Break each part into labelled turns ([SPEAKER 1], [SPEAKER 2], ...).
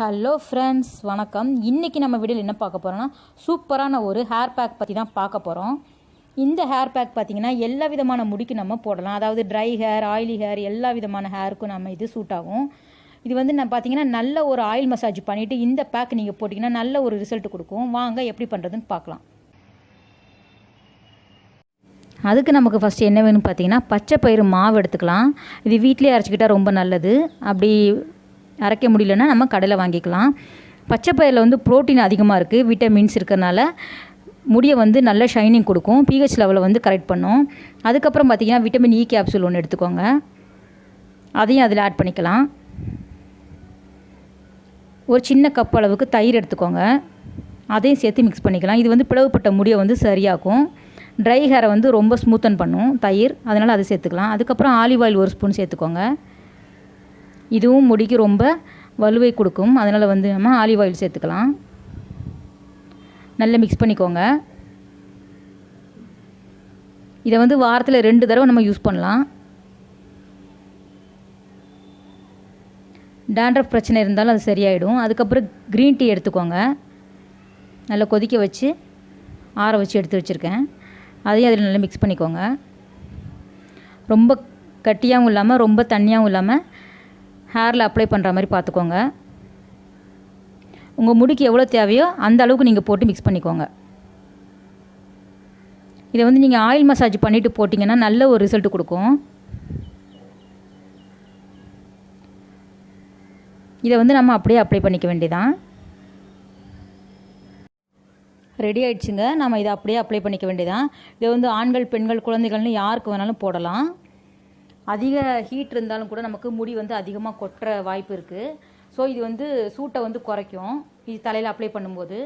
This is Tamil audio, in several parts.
[SPEAKER 1] ஹலோ ஃப்ரெண்ட்ஸ் வணக்கம். இன்றைக்கி நம்ம வீடியோவில் என்ன பார்க்க போகிறோன்னா சூப்பரான ஒரு ஹேர் பேக் பற்றி தான் பார்க்க போகிறோம் இந்த ஹேர் பேக் பார்த்திங்கன்னா எல்லா விதமான முடிக்கு நம்ம போடலாம். அதாவது ட்ரை ஹேர் ஆயிலி ஹேர் எல்லா விதமான ஹேருக்கும் நம்ம இது சூட் ஆகும். இது வந்து நான் பார்த்தீங்கன்னா நல்ல ஒரு ஆயில் மசாஜ் பண்ணிவிட்டு இந்த பேக் நீங்கள் போட்டிங்கன்னா நல்ல ஒரு ரிசல்ட் கொடுக்கும். வாங்க எப்படி பண்ணுறதுன்னு பார்க்கலாம். அதுக்கு நமக்கு ஃபஸ்ட்டு என்ன வேணும்னு பார்த்தீங்கன்னா பச்சை பயிறு மாவு எடுத்துக்கலாம். இது வீட்டிலே அரைச்சிக்கிட்டால் ரொம்ப நல்லது. அப்படி அரைக்க முடியலன்னா நம்ம கடையில் வாங்கிக்கலாம். பச்சை பயிரில் வந்து ப்ரோட்டீன் அதிகமாக இருக்குது விட்டமின்ஸ் இருக்கிறனால முடியை வந்து நல்ல ஷைனிங் கொடுக்கும். பிஹெச் லெவலை வந்து கரெக்ட் பண்ணும். அதுக்கப்புறம் பார்த்திங்கன்னா விட்டமின் இ e கேப்சூல் ஒன்று எடுத்துக்கோங்க. அதையும் அதில் ஆட் பண்ணிக்கலாம். ஒரு சின்ன கப் அளவுக்கு தயிர் எடுத்துக்கோங்க. அதையும் சேர்த்து மிக்ஸ் பண்ணிக்கலாம். இது வந்து பிளவுப்பட்ட முடியை வந்து சரியாக்கும். ட்ரை ஹேரை வந்து ரொம்ப ஸ்மூத்தன் பண்ணும் தயிர். அதனால் அதை சேர்த்துக்கலாம். அதுக்கப்புறம் ஆலிவ் ஆயில் ஒரு ஸ்பூன் சேர்த்துக்கோங்க. இதுவும் முடிக்கு ரொம்ப வலுவை கொடுக்கும். அதனால் வந்து நம்ம ஆலிவ் ஆயில் சேர்த்துக்கலாம். நல்லா மிக்ஸ் பண்ணிக்கோங்க. இதை வந்து வாரத்தில் ரெண்டு தடவை நம்ம யூஸ் பண்ணலாம். டேண்ட்ரஃப் பிரச்சனை இருந்தாலும் அது சரியாயிடும். அதுக்கப்புறம் க்ரீன் டீ எடுத்துக்கோங்க. நல்லா கொதிக்க வச்சு ஆற வச்சு எடுத்து வச்சுருக்கேன். அதையும் அதில் நல்லா மிக்ஸ் பண்ணிக்கோங்க. ரொம்ப கட்டியாகவும் இல்லாமல் ரொம்ப தண்ணியாகவும் இல்லாமல் ஹேரில் அப்ளை பண்ணுற மாதிரி பார்த்துக்கோங்க உங்கள் முடிக்கு எவ்வளோ தேவையோ அந்த அளவுக்கு நீங்கள் போட்டு மிக்ஸ் பண்ணிக்கோங்க. இதை வந்து நீங்கள் ஆயில் மசாஜ் பண்ணிவிட்டு போட்டிங்கன்னா நல்ல ஒரு ரிசல்ட் கொடுக்கும். இதை வந்து நம்ம அப்படியே அப்ளை பண்ணிக்க வேண்டியதான் ரெடி ஆயிடுச்சுங்க. நம்ம இதை அப்படியே அப்ளை பண்ணிக்க வேண்டியதான் இதை வந்து ஆண்கள் பெண்கள் குழந்தைகள்னு யாருக்கு வேணாலும் போடலாம். அதிக ஹீட் இருந்தாலும் கூட நமக்கு முடி வந்து அதிகமாக கொட்டுற வாய்ப்பு இருக்குது ஸோ இது வந்து சூட்டை வந்து குறைக்கும். இது தலையில் அப்ளை பண்ணும்போது.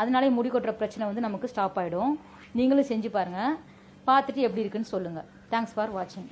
[SPEAKER 1] அதனாலே முடி கொட்டுற பிரச்சனை வந்து நமக்கு ஸ்டாப் ஆகிடும் நீங்களும் செஞ்சு பாருங்கள் பார்த்துட்டு எப்படி இருக்குன்னு சொல்லுங்கள் தேங்க்ஸ் ஃபார் வாட்சிங்